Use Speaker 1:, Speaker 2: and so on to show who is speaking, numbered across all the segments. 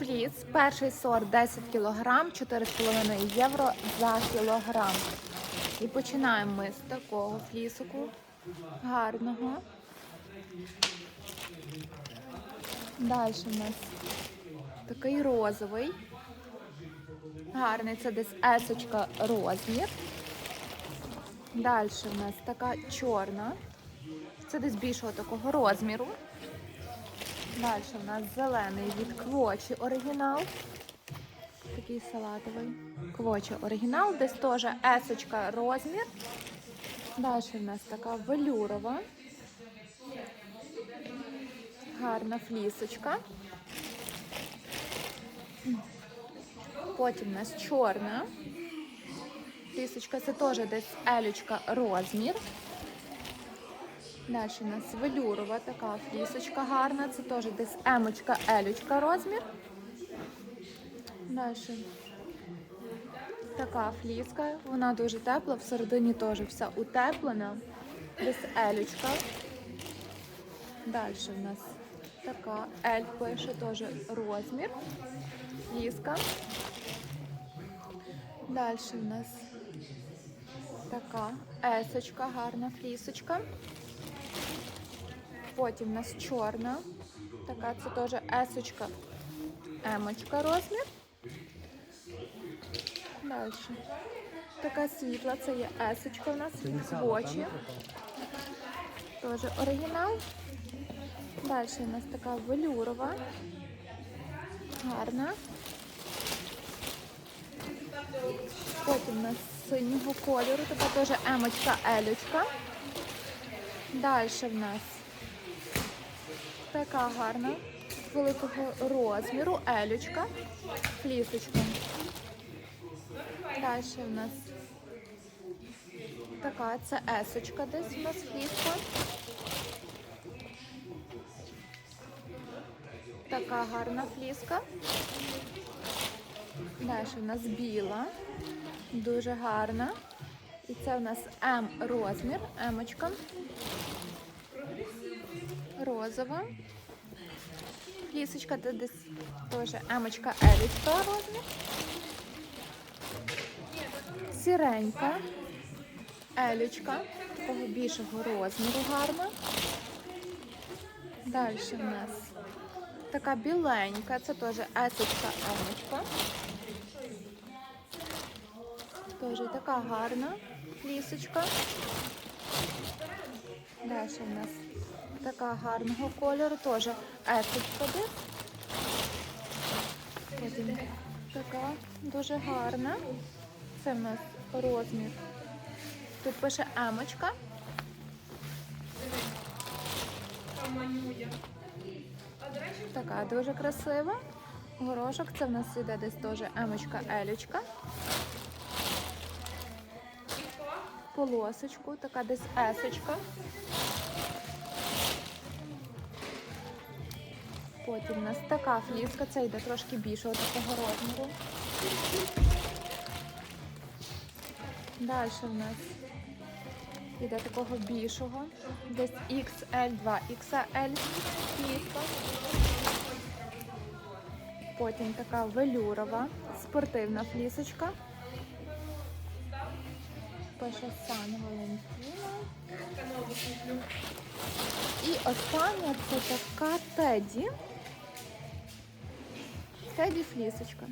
Speaker 1: Фліс, перший сорт 10 кг, 4,5 євро за кілограм. І починаємо ми з такого флісику гарного. Далі у нас такий розовий. Гарний, це десь есочка розмір. Далі у нас така чорна. Це десь більшого такого розміру. Далі у нас зелений від квочі оригінал. Такий салатовий. Квочі оригінал, десь теж есочка розмір. Далі у нас така велюрова. Гарна флісочка. Потім у нас чорна. Флісочка це теж десь елючка розмір. Далі у нас велюрова така флісочка гарна. Це теж десь емочка, елючка розмір. Далі така фліска. Вона дуже тепла, всередині теж вся утеплена. Десь елючка. Далі у нас така ель пише теж розмір. Фліска. Далі у нас така есочка, гарна флісочка. Потім у нас чорна. Така це теж есочка, емочка розмір. Далі. Така світла, це є есочка у нас в очі. Теж оригінал. Далі у нас така велюрова. Гарна. Потім у нас синього кольору, така теж емочка, елючка. Далі в нас така гарна, великого розміру, елючка, флісочка. Далі в нас така, це есочка десь у нас фліска. Така гарна фліска. Далі у нас біла, дуже гарна. І це у нас М розмір, емочка. Розова. Флісочка це десь теж емочка елічка розмір. Сіренька, елючка, такого більшого розміру гарна. Далі у нас така біленька, це теж есочка емочка. Теж така гарна флісочка. Далі у нас така гарного кольору, теж десь. Потім така дуже гарна. Це в нас розмір. Тут пише емочка. Така дуже красива. Горошок. Це в нас іде десь теж емочка, елючка. Полосочку, така десь есочка. Потім у нас така фліска, це йде трошки більшого такого розміру. Далі в нас іде такого більшого, десь XL, 2XL фліска. Потім така велюрова, спортивна флісочка. Пише Сан Валентіна. І остання це така Теді. Теді флісочка.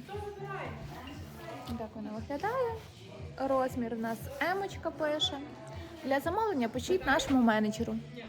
Speaker 1: Так вона виглядає. Розмір у нас емочка пише. Для замовлення пишіть нашому менеджеру.